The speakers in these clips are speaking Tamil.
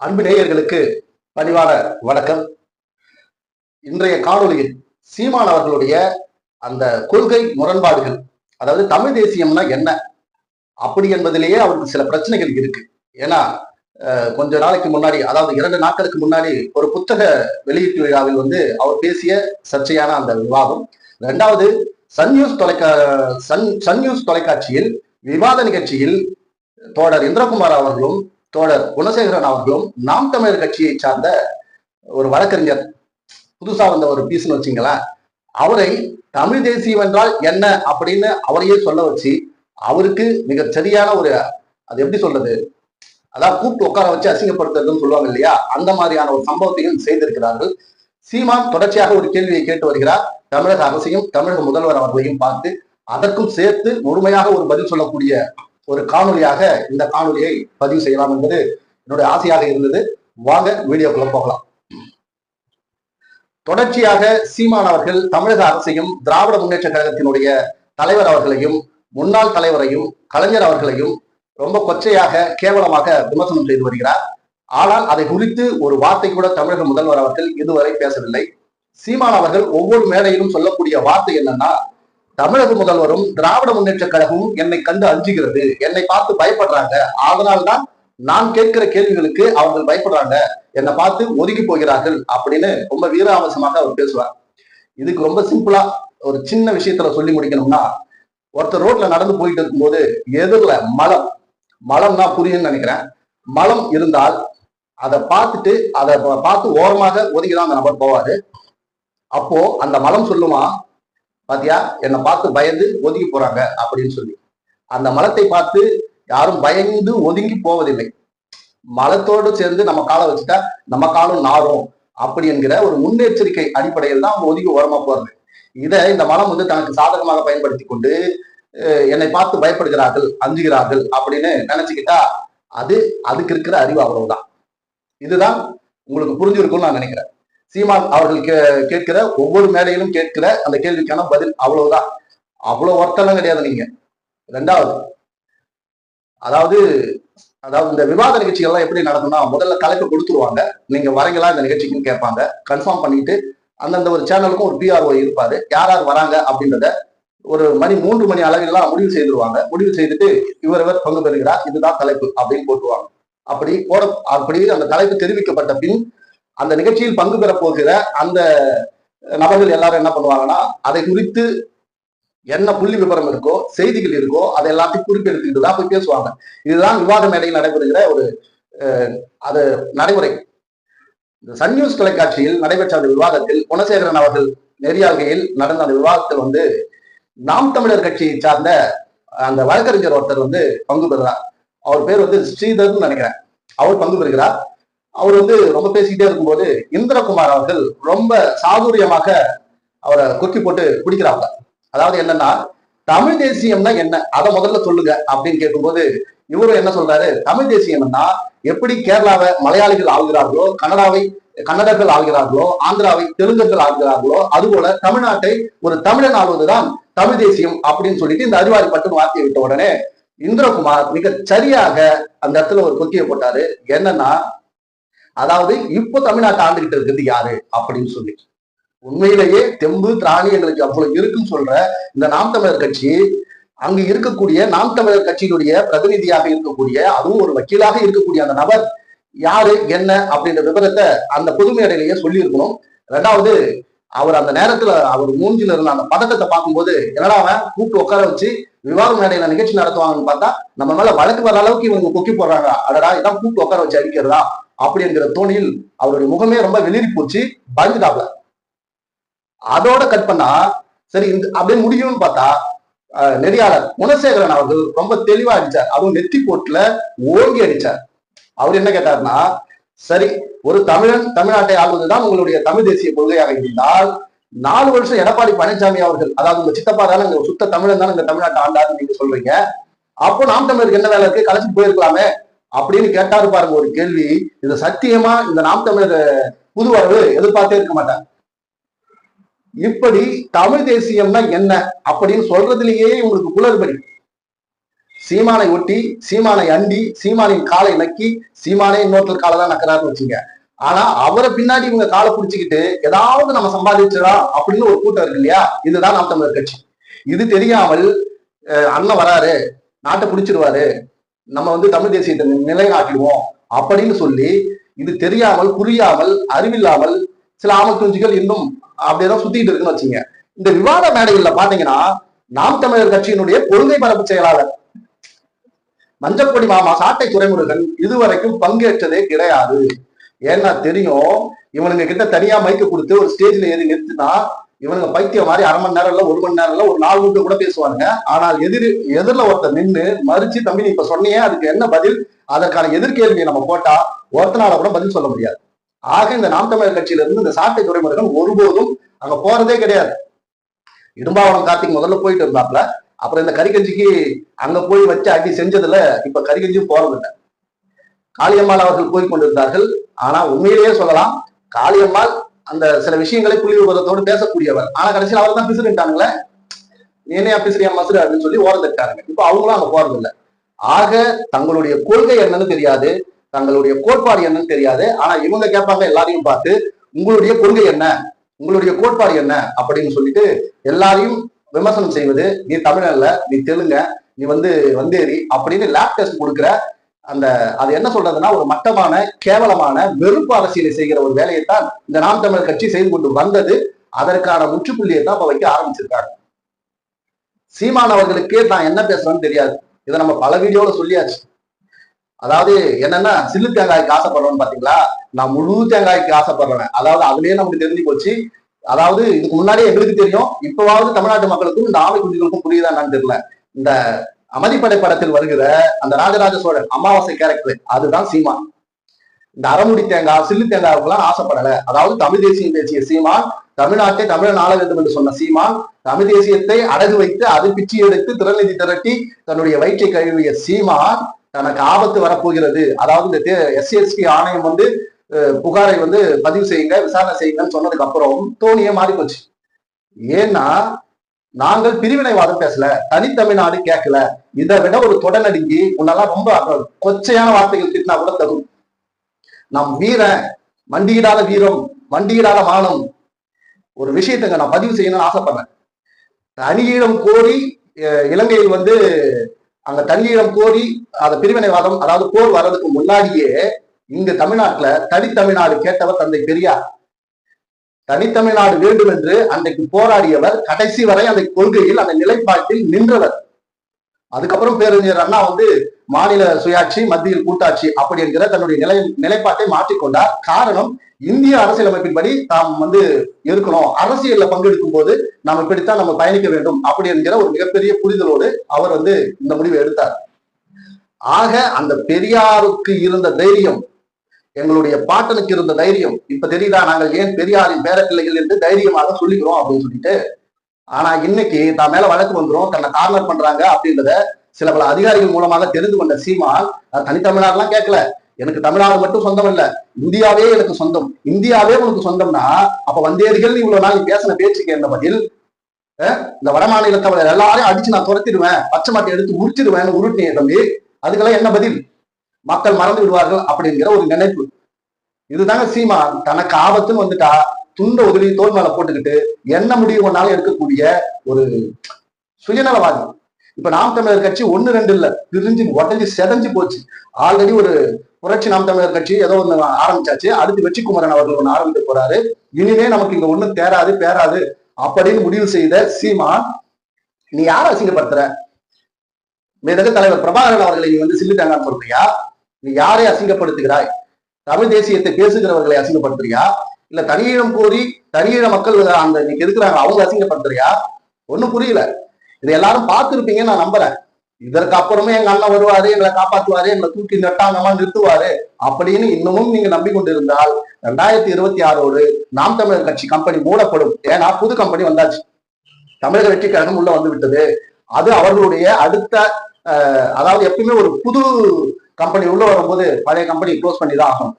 அன்பு நேயர்களுக்கு பணிவான வணக்கம். இன்றைய காணொளியில் சீமான் அவர்களுடைய அந்த கொள்கை முரண்பாடுகள் அதாவது தமிழ் தேசியம்னா என்ன? அப்படி என்பதிலேயே அவருக்கு சில பிரச்சனைகள் இருக்கு. ஏன்னா கொஞ்ச நாளைக்கு முன்னாடி அதாவது இரண்டு நாட்களுக்கு முன்னாடி ஒரு புத்தக வெளியீட்டு விழாவில் வந்து அவர் பேசிய சர்ச்சையான அந்த விவாதம். ரெண்டாவது சன் நியூஸ் தொலைக்கா சன் சன் நியூஸ் தொலைக்காட்சியில் விவாத நிகழ்ச்சியில் தோழர் இந்திரகுமார் அவர்களும் தோழர் குணசேகரன் அவர்களும் நாம் தமிழர் கட்சியை சார்ந்த ஒரு வழக்கறிஞர் புதுசா வந்த ஒரு பீஸ்னு வச்சுங்களேன் அவரை தமிழ் தேசியம் என்றால் என்ன அப்படின்னு அவரையே சொல்ல வச்சு அவருக்கு மிக சரியான ஒரு அது எப்படி சொல்றது அதான் கூப்பிட்டு உட்கார வச்சு அசிங்கப்படுத்துறதுன்னு சொல்லுவாங்க இல்லையா? அந்த மாதிரியான ஒரு சம்பவத்தையும் செய்திருக்கிறார்கள். சீமான் தொடர்ச்சியாக ஒரு கேள்வியை கேட்டு வருகிறார். தமிழக அரசையும் தமிழக முதல்வர் அவர்களையும் பார்த்து அதற்கும் சேர்த்து முழுமையாக ஒரு பதில் சொல்லக்கூடிய ஒரு காணொலியாக இந்த காணொலியை பதிவு செய்யலாம் என்பது என்னுடைய ஆசையாக இருந்தது. வாங்க வீடியோக்குள்ள போகலாம். தொடர்ச்சியாக சீமான் அவர்கள் தமிழக அரசையும் திராவிட முன்னேற்ற கழகத்தினுடைய தலைவர் அவர்களையும் முன்னாள் தலைவரையும் கலைஞர் அவர்களையும் ரொம்ப கொச்சையாக கேவலமாக விமர்சனம் செய்து வருகிறார். ஆனால் அதை குறித்து ஒரு வார்த்தை கூட தமிழக முதல்வர் அவர்கள் இதுவரை பேசவில்லை. சீமான் அவர்கள் ஒவ்வொரு மேடையிலும் சொல்லக்கூடிய வார்த்தை என்னன்னா தமிழக முதல்வரும் திராவிட முன்னேற்ற கழகமும் என்னை கண்டு அஞ்சுகிறது. என்னை பார்த்து பயப்படுறாங்க. அதனால்தான் நான் கேட்கிற கேள்விகளுக்கு அவங்க பயப்படுறாங்க. என்னை பார்த்து ஒதுக்கி போகிறார்கள் அப்படின்னு ரொம்ப வீராவசமாக அவர் பேசுவார். இதுக்கு ரொம்ப சிம்பிளா ஒரு சின்ன விஷயத்துல சொல்லி முடிக்கணும்னா ஒருத்தர் ரோட்ல நடந்து போயிட்டு இருக்கும்போது எதிரில் மலம். மலம் தான் புரியும்னு நினைக்கிறேன். மலம் இருந்தால் அதை பார்த்துட்டு அதை பார்த்து ஓரமாக ஒதுங்கிதான் அந்த நபர் போவாரு. அப்போ அந்த மலம் சொல்லுமா பாத்தியா? என்னை பார்த்து பயந்து ஒதுங்கி போறாங்க அப்படின்னு சொல்லி. அந்த மலத்தை பார்த்து யாரும் பயந்து ஒதுங்கி போவதில்லை. மலத்தோடு சேர்ந்து நம்ம காலை வச்சுட்டா நம்ம காலம் நாரும் அப்படி என்கிற ஒரு முன்னெச்சரிக்கை அடிப்படையில் தான் அவங்க ஒதுங்கி ஓரமா போறது இதை இந்த மலம் வந்து தனக்கு சாதகமாக பயன்படுத்தி கொண்டு என்னை பார்த்து பயப்படுகிறார்கள் அஞ்சுகிறார்கள் அப்படின்னு நினைச்சுக்கிட்டா அது அதுக்கு இருக்கிற அறிவு அவ்வளவுதான். இதுதான் உங்களுக்கு புரிஞ்சிருக்கும்னு நான் நினைக்கிறேன். சீமான் அவர்கள் கே- கேட்கிற ஒவ்வொரு மேடையிலும் கேட்கிற அந்த கேள்விக்கான பதில் அவ்வளவுதான். அவ்வளவு ஒர்த்தெல்லாம் கிடையாது நீங்க. ரெண்டாவது அதாவது அதாவது இந்த விவாத நிகழ்ச்சிகள்லாம் எப்படி நடக்கும்னா முதல்ல தலைப்பு கொடுத்துருவாங்க. நீங்க வரீங்களா இந்த நிகழ்ச்சிக்குன்னு கேட்பாங்க. கன்ஃபார்ம் பண்ணிட்டு அந்தந்த ஒரு சேனலுக்கும் ஒரு பிஆர்ஓ இருப்பாரு. யார் யார் வராங்க அப்படின்றத ஒரு மணி மூன்று மணி அளவிலாம் முடிவு செய்திருவாங்க. முடிவு செய்துட்டு இவர் இவர் பங்கு பெறுகிறார். இதுதான் தலைப்பு அப்படின்னு போட்டுருவாங்க. அப்படி போட அப்படி அந்த தலைப்பு தெரிவிக்கப்பட்ட பின் அந்த நிகழ்ச்சியில் பங்கு பெற போகிற அந்த நபர்கள் எல்லாரும் என்ன பண்ணுவாங்கன்னா அதை குறித்து என்ன புள்ளி விவரம் இருக்கோ செய்திகள் இருக்கோ அதை எல்லாத்தையும் குறிப்பெடுத்துக்கிட்டு தான் போய் பேசுவாங்க. இதுதான் விவாத மேடையில் நடைபெறுகிற ஒரு அஹ், அது நடைமுறை. இந்த சன் நியூஸ் தொலைக்காட்சியில் நடைபெற்ற அந்த விவாதத்தில் குணசேகரன் அவர்கள் நெறியாள்கையில் நடந்த அந்த விவாதத்தில் வந்து நாம் தமிழர் கட்சியை சார்ந்த அந்த வழக்கறிஞர் ஒருத்தர் வந்து பங்கு பெறுறார். அவர் பேர் வந்து ஸ்ரீதர்னு நினைக்கிறேன். அவர் பங்கு பெறுகிறார். அவர் வந்து ரொம்ப பேசிக்கிட்டே இருக்கும்போது இந்திரகுமார் அவர்கள் ரொம்ப சாதுரியமாக அவரை கொக்கி போட்டு பிடிக்கிறாங்க. அதாவது என்னன்னா தமிழ் தேசியம்னா என்ன? அதை முதல்ல சொல்லுங்க அப்படின்னு கேட்கும்போது இவரும் என்ன சொல்றாரு? தமிழ் தேசியம்னா எப்படி கேரளாவை மலையாளிகள் ஆளுகிறார்களோ கனடாவை கன்னடர்கள் ஆளுகிறார்களோ ஆந்திராவை தெலுங்கர்கள் ஆளுகிறார்களோ அதுபோல தமிழ்நாட்டை ஒரு தமிழன் ஆளுவதுதான் தமிழ் தேசியம் அப்படின்னு சொல்லிட்டு இந்த அறிவாளி பட்டுன்னு வார்த்தையை விட்ட உடனே இந்திரகுமார் மிக சரியாக அந்த இடத்துல ஒரு கொக்கியை போட்டாரு. என்னன்னா அதாவது இப்போ தமிழ்நாட்டை ஆண்டுகிட்டு இருக்கிறது யாரு அப்படின்னு சொல்லி. உண்மையிலேயே தெம்பு திராணி எங்களுக்கு அவ்வளவு இருக்குன்னு சொல்ற இந்த நாம் தமிழர் கட்சி அங்கு இருக்கக்கூடிய நாம் தமிழர் கட்சியினுடைய பிரதிநிதியாக இருக்கக்கூடிய அதுவும் ஒரு வக்கீலாக இருக்கக்கூடிய அந்த நபர் யாரு என்ன அப்படின்ற விவரத்தை அந்த பொது மேடையிலேயே சொல்லி இருக்கணும் ரெண்டாவது அவர் அந்த நேரத்துல அவர் மூஞ்சில இருந்த அந்த பதட்டத்தை பார்க்கும்போது என்னடா அவன் கூப்பிட்டு உட்கார வச்சு விவாத மேடையில நிகழ்ச்சி நடத்துவாங்கன்னு பார்த்தா நம்ம மேல வழக்கு வர அளவுக்கு இவங்க கொக்கி போடுறாங்க. அடடா இதான் கூப்பிட்டு உட்கார வச்சு அடிக்கிறதா? அப்படிங்கிற தோணியில் அவருடைய முகமே ரொம்ப வெளிரி போச்சு பயந்துட்டாப்ல. அதோட கட் பண்ணா சரி இந்த அப்படியே முடியும்னு பார்த்தா நெறியாளர் குணசேகரன் அவர்கள் ரொம்ப தெளிவா அடிச்சார். அதுவும் நெத்தி போட்டுல ஓங்கி அடிச்சார். அவர் என்ன கேட்டாருன்னா சரி ஒரு தமிழன் தமிழ்நாட்டை ஆள்வதுதான் உங்களுடைய தமிழ் தேசிய கொள்கையாக இருந்தால் நாலு வருஷம் எடப்பாடி பழனிசாமி அவர்கள் அதாவது உங்க சித்தப்பா தானே சுத்த தமிழன் தானே இந்த தமிழ்நாட்டை ஆண்டாருன்னு நீங்க சொல்றீங்க. அப்போ நாம் தமிழருக்கு என்ன வேலை இருக்கு? கலைச்சிட்டு போயிருக்கலாமே. அப்படின்னு கேட்டாரு பாருங்க ஒரு கேள்வி. இது சத்தியமா? இந்த நாம் தமிழர் புது வரவு எதிர்பார்த்தே இருக்க மாட்டாங்க இப்படி தமிழ் தேசியம்னா என்ன அப்படின்னு சொல்றதுலயே உங்களுக்கு குளறுபடி. சீமானை ஒட்டி சீமானை அண்டி சீமானின் காலை நக்கி சீமானே இன்னொருத்தர் காலை தான் நக்கிறாருன்னு வச்சுங்க. ஆனா அவரை பின்னாடி இவங்க காலை பிடிச்சிக்கிட்டு ஏதாவது நம்ம சம்பாதிச்சதா அப்படின்னு ஒரு கூட்டம் இருக்கு இல்லையா? இதுதான் நாம் தமிழர் கட்சி. இது தெரியாமல் அஹ், அண்ணன் வராரு நாட்டை பிடிச்சிருவாரு நம்ம வந்து தமிழ் தேசியத்தை நிலைநாட்டுவோம் அப்படின்னு சொல்லி இது தெரியாமல் புரியாமல் அறிவில்லாமல் சில ஆமல் இன்னும் அப்படியேதான் சுத்திட்டு இருக்குன்னு வச்சுங்க இந்த விவாத மேடைகள்ல பாத்தீங்கன்னா நாம் தமிழர் கட்சியினுடைய கொள்கை பரப்பு செயலாளர் மஞ்சப்பொடி மாமா சாட்டை துறைமுருகன் இதுவரைக்கும் பங்கேற்றதே கிடையாது. ஏன்னா தெரியும் இவனுங்க கிட்ட தனியா மைக்க கொடுத்து ஒரு ஸ்டேஜ்ல ஏறி நிறுத்தினா இவனுங்க பைத்தியம் மாதிரி அரை மணி நேரம் இல்ல ஒரு மணி நேரம் இல்ல ஒரு நாலு நிமிஷம் கூட பேசுவாங்க ஆனால் எதிர் எதிரில் ஒருத்தர் நின்று மறிச்சு தம்பி நீ இப்ப சொன்னியே அதுக்கு என்ன பதில்? அதற்கான எதிர்கேள்வியை நம்ம போட்டா ஒருத்தனால கூட பதில் சொல்ல முடியாது. ஆக இந்த நாம் தமிழர் கட்சியில இருந்து இந்த சாட்டை துறைமுருகன் ஒருபோதும் அங்க போறதே கிடையாது. இடும்பாவனம் கார்த்திக் முதல்ல போயிட்டு இருந்தாப்ல. அப்புறம் இந்த கறிக்கஞ்சிக்கு அங்க போய் வச்சு அடி செஞ்சதுல இப்ப கறிக்கஞ்சியும் போறதில்லை. காளியம்மாள் அவர்கள் போய் கொண்டிருந்தார்கள். ஆனா உண்மையிலேயே சொல்லலாம் காளியம்மாள் அந்த சில விஷயங்களை புள்ளி பேசக்கூடியவர். ஆனா கடைசியில் அவர் தான் பிசுறிட்டானுங்களே ஏனையா பிசுறியா மசுறு அப்படின்னு சொல்லி ஓரந்துட்டாங்க இப்ப அவங்களும் அங்க போறதில்லை. ஆக தங்களுடைய கொள்கை என்னன்னு தெரியாது. தங்களுடைய கோட்பாடு என்னன்னு தெரியாது. ஆனா இவங்க கேட்பாங்க எல்லாரையும் பார்த்து உங்களுடைய கொள்கை என்ன? உங்களுடைய கோட்பாடு என்ன? அப்படின்னு சொல்லிட்டு எல்லாரையும் விமர்சனம் செய்வது நீ தமிழன்ல நீ தெலுங்க நீ வந்து வந்தேரி அப்படின்னு லேப் டெஸ்ட் கொடுக்குற அந்த அது என்ன சொல்றதுன்னா ஒரு மட்டமான கேவலமான வெறுப்பு அரசியலை செய்கிற ஒரு வேலையைத்தான் இந்த நாம் தமிழர் கட்சி செய்து கொண்டு வந்தது. அதற்கான முற்றுப்புள்ளியை தான் இப்ப வைக்க ஆரம்பிச்சிருக்காங்க. சீமான் அவர்களுக்கே நான் என்ன பேசுறேன்னு தெரியாது. இதை நம்ம பல வீடியோல சொல்லியாச்சு. அதாவது என்னன்னா சில்லு தேங்காய்க்கு ஆசைப்படுறோம்னு பாத்தீங்களா? நான் முழு தேங்காய்க்கு ஆசைப்படுறேன். அதாவது அதுலயே நமக்கு தெரிஞ்சு போச்சு. அதாவது இதுக்கு முன்னாடியே எங்களுக்கு தெரியும். இப்பவாவது தமிழ்நாட்டு மக்களுக்கும் இந்த ஆமை குஞ்சுகளுக்கும் புரியுதா என்னன்னு தெரியல. இந்த அமதிப்படை படத்தில் வருகிற அந்த ராஜராஜ சோழன் அமாவாசை கேரக்டர் அதுதான் சீமா. இந்த அறமுடி தேங்காய் சில்லு தேங்காய்க்கெல்லாம் ஆசைப்படல. அதாவது தமிழ் தேசியம் பேசிய சீமான் தமிழ்நாட்டை தமிழன் ஆள வேண்டும் என்று சொன்ன சீமான் தமிழ் தேசியத்தை அடகு வைத்து அது பிச்சு எடுத்து திறநிதி திரட்டி தன்னுடைய வயிற்றை கழுவிய சீமான் தனக்கு ஆபத்து வரப்போகிறது. அதாவது இந்த எஸ்சிஎஸ்டி ஆணையம் வந்து புகாரை வந்து பதிவு செய்யுங்க விசாரணை செய்யுங்கன்னு சொன்னதுக்கு அப்புறம் தோணியே மாறி போச்சு ஏன்னா நாங்கள் பிரிவினைவாதம் பேசல தனித்தமிழ்நாடு கேட்கல. இதை விட ஒரு தொடநடுங்கி உன்னெல்லாம் ரொம்ப கொச்சையான வார்த்தைகள் திட்டினா கூட தரும். நம் வீரன் மண்டியிடாத வீரம் மண்டியிடாத மானம். ஒரு விஷயத்துங்க நான் பதிவு செய்யணும்னு ஆசைப்படுறேன். தனியிடம் கோரி இலங்கையில் வந்து அங்க தனியிடம் கோரி அந்த பிரிவினைவாதம் அதாவது போர் வர்றதுக்கு முன்னாடியே இங்க தமிழ்நாட்டுல தனித்தமிழ்நாடு கேட்டவர் தந்தை பெரியார். தனித்தமிழ்நாடு வேண்டும் என்று அன்றைக்கு போராடியவர் கடைசி வரை அந்த கொள்கையில் அந்த நிலைப்பாட்டில் நின்றவர். அதுக்கப்புறம் பேரறிஞர் அண்ணா வந்து மாநில சுயாட்சி மத்தியில் கூட்டாட்சி அப்படி என்கிற தன்னுடைய நிலை நிலைப்பாட்டை மாற்றிக்கொண்டார். காரணம் இந்திய அரசியலமைப்பின்படி தாம் வந்து இருக்கணும். அரசியல்ல பங்கெடுக்கும் போது நாம் இப்படித்தான் நம்ம பயணிக்க வேண்டும் அப்படி என்கிற ஒரு மிகப்பெரிய புரிதலோடு அவர் வந்து இந்த முடிவை எடுத்தார். ஆக அந்த பெரியாருக்கு இருந்த தைரியம் எங்களுடைய பாட்டனுக்கு இருந்த தைரியம். இப்ப தெரியுதா? நாங்கள் ஏன் பெரியாரின் பேரப்பிள்ளைகள் என்று தைரியமாக சொல்லிக்கிறோம் அப்படின்னு சொல்லிட்டு ஆனா இன்னைக்கு தான் மேல வழக்கு வந்துரும். தன்னை கார்னர் பண்றாங்க அப்படின்றத சில பல அதிகாரிகள் மூலமாக தெரிந்து கொண்ட சீமான் நான் தனித்தமிழ்நாடுலாம் கேட்கல. எனக்கு தமிழ்நாடு மட்டும் சொந்தம் இல்ல இந்தியாவே எனக்கு சொந்தம். இந்தியாவே உனக்கு சொந்தம்னா அப்ப வந்தேரிகள் இவ்வளவு நாள் பேசின பேச்சுக்கு என்ன பதில்? இந்த வட மாநிலத்தவரை எல்லாரையும் அடிச்சு நான் துரத்திடுவேன் பச்சை மாட்டை எடுத்து உரிச்சிடுவேன் உருட்டினே தம்பி அதுக்கெல்லாம் என்ன பதில்? மக்கள் மறந்து விடுவார்கள் அப்படிங்கிற ஒரு நினைப்பு. இதுதாங்க சீமா. தனக்கு ஆபத்துன்னு வந்துட்டா துண்ட உதவி தோல் மேல போட்டுக்கிட்டு என்ன முடிவு ஒன்னாலும் எடுக்கக்கூடிய ஒரு சுயநலவாதி. இப்ப நாம் தமிழர் கட்சி ஒண்ணு ரெண்டு இல்ல பிரிஞ்சு உடஞ்சி செதஞ்சு போச்சு. ஆல்ரெடி ஒரு புரட்சி நாம் தமிழர் கட்சி ஏதோ ஒண்ணு ஆரம்பிச்சாச்சு. அடுத்து வெற்றி குமரன் அவர்கள் ஒண்ணு ஆரம்பிக்க போறாரு. இனிமே நமக்கு இங்க ஒண்ணும் தேராது பேராது அப்படின்னு முடிவு செய்த சீமா நீ யார அசிங்கப்படுத்துற? மேதக தலைவர் பிரபாகரன் அவர்களை நீ வந்து சில்லுட்டாங்கன்னு சொல்றியா நீ யாரை அசிங்கப்படுத்துகிறாய்? தமிழ் தேசியத்தை பேசுகிறவர்களை அசிங்கப்படுத்துறியா? இல்ல தனியிடம் கோரி தனியிட மக்கள் அந்த இன்னைக்கு இருக்கிறாங்க அவங்க அசிங்கப்படுத்துறியா? ஒன்னும் புரியல. இதை எல்லாரும் பார்த்திருப்பீங்கன்னு நான் நம்புறேன். இதற்கு அப்புறமே எங்க அண்ணன் வருவாரு எங்களை காப்பாத்துவாரு எங்களை தூக்கி நட்டாங்கமா நிறுத்துவாரு. அப்படின்னு இன்னமும் நீங்க நம்பிக்கொண்டு இருந்தால் ரெண்டாயிரத்தி இருபத்தி ஆறோடு நாம் தமிழர் கட்சி கம்பெனி மூடப்படும். ஏன்னா புது கம்பெனி வந்தாச்சு. தமிழக வெற்றி கழகம் உள்ள வந்து விட்டது. அது அவர்களுடைய அடுத்த அஹ், அதாவது எப்பயுமே ஒரு புது கம்பெனி உள்ள வரும்போது பழைய கம்பெனி க்ளோஸ் பண்ணி தான் ஆகும்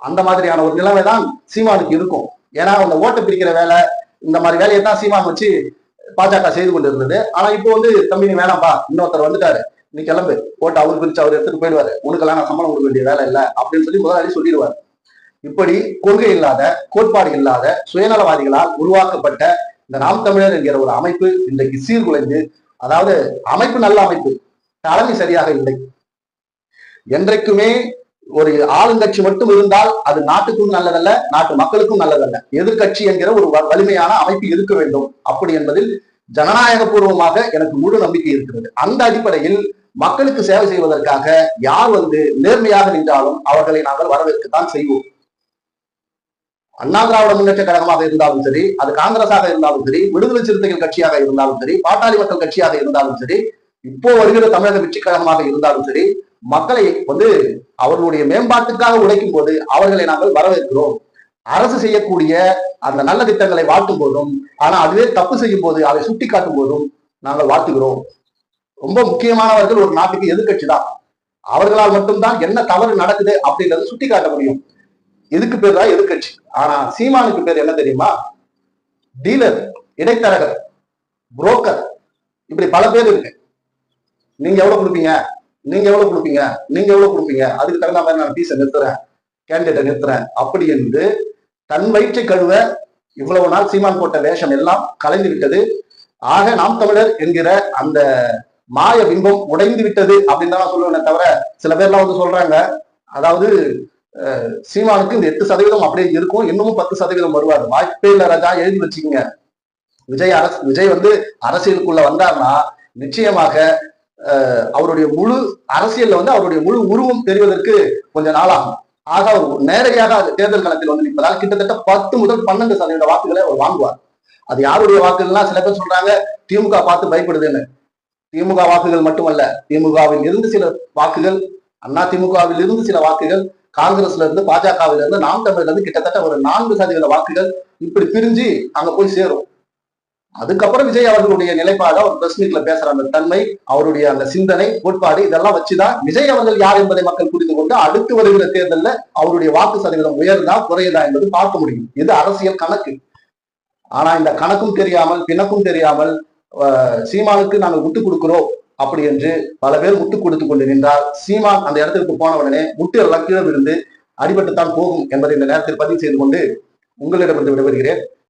அந்த மாதிரியான ஒரு நிலைமை தான் சீமானுக்கு இருக்கும். ஏன்னா அந்த ஓட்டை பிரிக்கிற வேலை இந்த மாதிரி வேலையை தான் சீமான் வச்சு பாஜக செய்து கொண்டு இருந்தது ஆனா இப்போ வந்து தம்பி நீ வேணாம்ப்பா இன்னொருத்தர் வந்துட்டாரு. நீ கிளம்பு. ஓட்டு அவர் பிரிச்சு அவர் எடுத்துட்டு போயிடுவாரு. உனக்கெல்லாம் நான் சம்பளம் கொடுக்க வேண்டிய வேலை இல்லை அப்படின்னு சொல்லி முதலாளி சொல்லிடுவார். இப்படி கொள்கை இல்லாத கோட்பாடு இல்லாத சுயநலவாதிகளால் உருவாக்கப்பட்ட இந்த நாம் தமிழர் என்கிற ஒரு அமைப்பு இன்றைக்கு சீர்குலைந்து அதாவது அமைப்பு நல்ல அமைப்பு தலைமை சரியாக இல்லை. என்றைக்குமே ஒரு ஆளுங்கட்சி மட்டும் இருந்தால் அது நாட்டுக்கும் நல்லதல்ல நாட்டு மக்களுக்கும் நல்லதல்ல. எதிர்க்கட்சி என்கிற ஒரு வ- வலிமையான அமைப்பு இருக்க வேண்டும். அப்படி என்பதில் ஜனநாயக பூர்வமாக எனக்கு முழு நம்பிக்கை இருக்கிறது. அந்த அடிப்படையில் மக்களுக்கு சேவை செய்வதற்காக யார் வந்து நேர்மையாக நின்றாலும் அவர்களை நாங்கள் வரவேற்கத்தான் செய்வோம். அண்ணா திராவிட முன்னேற்ற கழகமாக இருந்தாலும் சரி அது காங்கிரஸாக இருந்தாலும் சரி விடுதலை சிறுத்தைகள் கட்சியாக இருந்தாலும் சரி பாட்டாளி மக்கள் கட்சியாக இருந்தாலும் சரி இப்போ வருகிற தமிழக வெற்றி கழகமாக இருந்தாலும் சரி மக்களை வந்து அவர்களுடைய மேம்பாட்டுக்காக உழைக்கும் போது அவர்களை நாங்கள் வரவேற்கிறோம். அரசு செய்யக்கூடிய அந்த நல்ல திட்டங்களை வாழ்த்தும் போதும் ஆனா அதுவே தப்பு செய்யும் போது அதை சுட்டி காட்டும் போதும் நாங்கள் வாழ்த்துகிறோம். ரொம்ப முக்கியமானவர்கள் ஒரு நாட்டுக்கு எதிர்க்கட்சி தான். அவர்களால் மட்டும்தான் என்ன தவறு நடக்குது அப்படின்றத சுட்டி காட்ட முடியும். இதுக்கு பேர் தான் எதிர்க்கட்சி. ஆனா சீமானுக்கு பேர் என்ன தெரியுமா? டீலர் இடைத்தரகர் புரோக்கர் இப்படி பல பேர் இருக்கு. நீங்க எவ்வளவு கொடுப்பீங்க? நீங்க எவ்வளவு கொடுப்பீங்க? நீங்க எவ்வளவு கொடுப்பீங்க? அதுக்கு தகுந்த மாதிரி நான் ஃபீஸை நிறுத்துறேன். கேண்டிடேட்டை நிறுத்துறேன். அப்படி என்று தன் வயிற்றை கழுவ இவ்வளவு நாள் சீமான் போட்ட வேஷம் எல்லாம் கலைந்து விட்டது. ஆக நாம் தமிழர் என்கிற அந்த மாய பிம்பம் உடைந்து விட்டது அப்படின்னு தான் நான் சொல்லுவேனே தவிர சில பேர்லாம் வந்து சொல்றாங்க. அதாவது சீமானுக்கு இந்த எட்டு சதவீதம் அப்படியே இருக்கும். இன்னமும் பத்து சதவீதம் வருவார். வாய்ப்பே இல்ல ராஜா எழுதி வச்சுக்கோங்க. விஜய் அரசு விஜய் வந்து அரசியலுக்குள்ள வந்தார்னா நிச்சயமாக அவருடைய முழு அரசியல்ல வந்து அவருடைய முழு உருவம் தெரிவதற்கு கொஞ்சம் நாளாகும். ஆக அவர் நேரடியாக தேர்தல் களத்தில் வந்து நிற்பதால் கிட்டத்தட்ட பத்து முதல் பன்னெண்டு சதவீத வாக்குகளை அவர் வாங்குவார். அது யாருடைய வாக்குகள்லாம் சில பேர் சொல்றாங்க திமுக பார்த்து பயப்படுதுன்னு. திமுக வாக்குகள் மட்டுமல்ல திமுகவில் இருந்து சில வாக்குகள் அண்ணா திமுகவில் இருந்து சில வாக்குகள் காங்கிரஸ்ல இருந்து பாஜகவில இருந்து நாம் தமிழ்ல இருந்து கிட்டத்தட்ட ஒரு நான்கு சதவீத வாக்குகள் இப்படி பிரிஞ்சு அங்க போய் சேரும். அதுக்கப்புறம் விஜய் அவர்களுடைய நிலைப்பாடு அவர் பிரஸ் மீட்ல பேசுற அந்த தன்மை அவருடைய அந்த சிந்தனை கோட்பாடு இதெல்லாம் வச்சுதான் விஜய் அவர்கள் யார் என்பதை மக்கள் புரிந்து கொண்டு அடுத்து வருகிற தேர்தலில் அவருடைய வாக்கு சதவீதம் உயர்ந்தா குறையுதா என்பது பார்க்க முடியும். இது அரசியல் கணக்கு. ஆனா இந்த கணக்கும் தெரியாமல் பிணக்கும் தெரியாமல் சீமானுக்கு நாங்கள் முட்டு கொடுக்கிறோம் அப்படி என்று பல பேர் முட்டு கொடுத்து கொண்டு நின்றால் சீமான் அந்த இடத்திற்கு போன உடனே முட்டு எல்லாம் கீழே விழுந்து அடிபட்டுத்தான் போகும் என்பதை இந்த நேரத்தில் பதிவு செய்து கொண்டு உங்களிடமிருந்து விடைபெறுகிறேன்.